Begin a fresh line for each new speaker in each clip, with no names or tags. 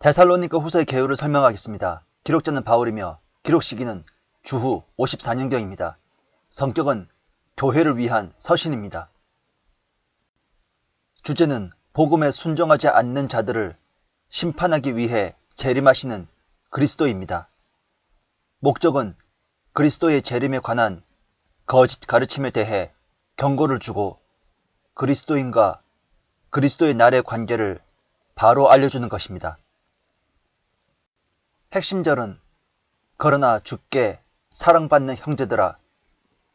데살로니가 후서의 개요를 설명하겠습니다. 기록자는 바울이며 기록 시기는 주후 54년경입니다. 성격은 교회를 위한 서신입니다. 주제는 복음에 순종하지 않는 자들을 심판하기 위해 재림하시는 그리스도입니다. 목적은 그리스도의 재림에 관한 거짓 가르침에 대해 경고를 주고 그리스도인과 그리스도의 날의 관계를 바로 알려주는 것입니다. 핵심절은 그러나 주께 사랑받는 형제들아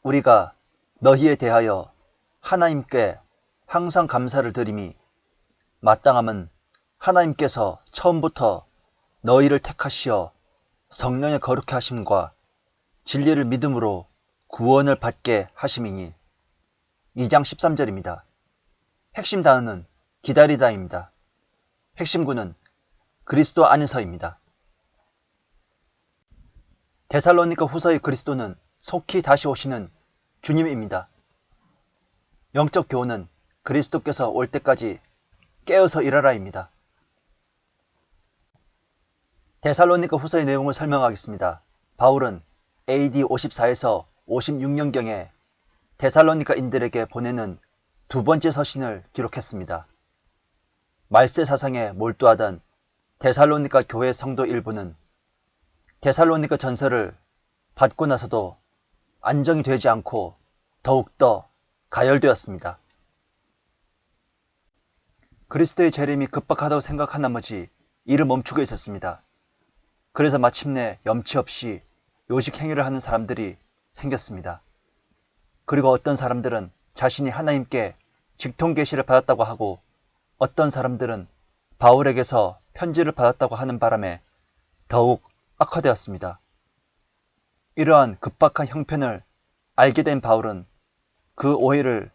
우리가 너희에 대하여 하나님께 항상 감사를 드림이 마땅함은 하나님께서 처음부터 너희를 택하시어 성령의 거룩해 하심과 진리를 믿음으로 구원을 받게 하심이니 2장 13절입니다. 핵심 단어는 기다리다입니다. 핵심구는 그리스도 안에서입니다. 데살로니가 후서의 그리스도는 속히 다시 오시는 주님입니다. 영적 교훈은 그리스도께서 올 때까지 깨어서 일하라입니다. 데살로니가 후서의 내용을 설명하겠습니다. 바울은 AD 54에서 56년경에 데살로니가인들에게 보내는 두 번째 서신을 기록했습니다. 말세 사상에 몰두하던 데살로니가 교회 성도 일부는 데살로니가 전설을 받고 나서도 안정이 되지 않고 더욱더 가열되었습니다. 그리스도의 재림이 급박하다고 생각한 나머지 이를 멈추고 있었습니다. 그래서 마침내 염치 없이 요식 행위를 하는 사람들이 생겼습니다. 그리고 어떤 사람들은 자신이 하나님께 직통 계시를 받았다고 하고 어떤 사람들은 바울에게서 편지를 받았다고 하는 바람에 더욱 악화되었습니다. 이러한 급박한 형편을 알게 된 바울은 그 오해를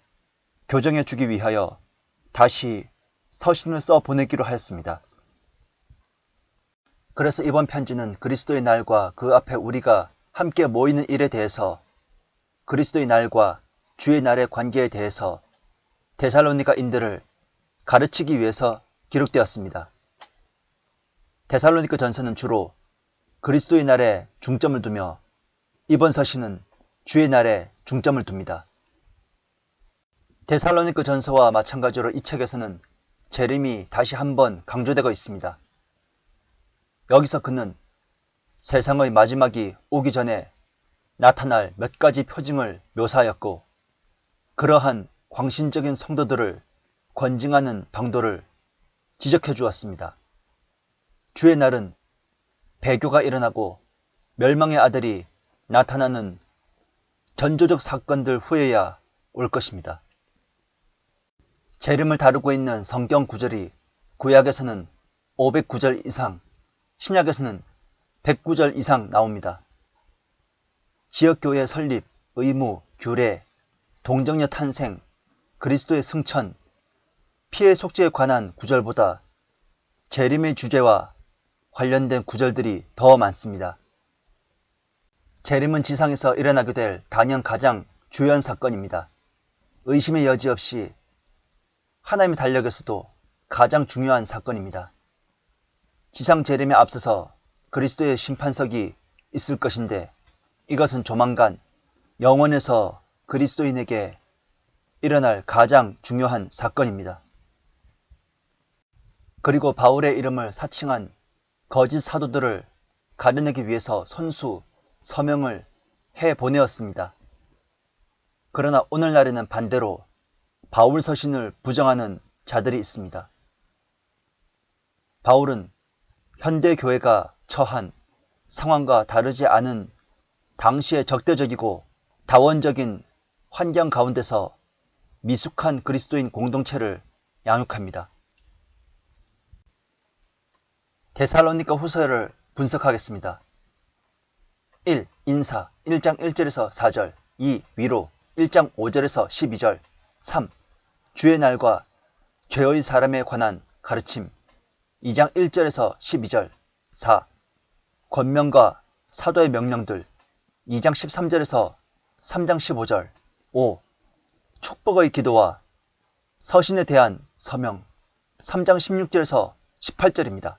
교정해 주기 위하여 다시 서신을 써 보내기로 하였습니다. 그래서 이번 편지는 그리스도의 날과 그 앞에 우리가 함께 모이는 일에 대해서 그리스도의 날과 주의 날의 관계에 대해서 데살로니가인들을 가르치기 위해서 기록되었습니다. 데살로니가 전서는 주로 그리스도의 날에 중점을 두며 이번 서신은 주의 날에 중점을 둡니다. 데살로니크 전서와 마찬가지로 이 책에서는 재림이 다시 한번 강조되고 있습니다. 여기서 그는 세상의 마지막이 오기 전에 나타날 몇 가지 표징을 묘사하였고 그러한 광신적인 성도들을 권징하는 방도를 지적해 주었습니다. 주의 날은 배교가 일어나고 멸망의 아들이 나타나는 전조적 사건들 후에야 올 것입니다. 재림을 다루고 있는 성경 구절이 구약에서는 509절 이상, 신약에서는 109절 이상 나옵니다. 지역교회 설립, 의무, 규례, 동정녀 탄생, 그리스도의 승천, 피해 속죄에 관한 구절보다 재림의 주제와 관련된 구절들이 더 많습니다. 재림은 지상에서 일어나게 될 단연 가장 주요한 사건입니다. 의심의 여지 없이 하나님의 달력에서도 가장 중요한 사건입니다. 지상 재림에 앞서서 그리스도의 심판석이 있을 것인데 이것은 조만간 영원에서 그리스도인에게 일어날 가장 중요한 사건입니다. 그리고 바울의 이름을 사칭한 거짓 사도들을 가려내기 위해서 선수 서명을 해 보내었습니다. 그러나 오늘날에는 반대로 바울 서신을 부정하는 자들이 있습니다. 바울은 현대 교회가 처한 상황과 다르지 않은 당시의 적대적이고 다원적인 환경 가운데서 미숙한 그리스도인 공동체를 양육합니다. 데살로니가 후서를 분석하겠습니다. 1. 인사 1장 1절에서 4절 2. 위로 1장 5절에서 12절 3. 주의 날과 죄의 사람에 관한 가르침 2장 1절에서 12절 4. 권명과 사도의 명령들 2장 13절에서 3장 15절 5. 축복의 기도와 서신에 대한 서명 3장 16절에서 18절입니다.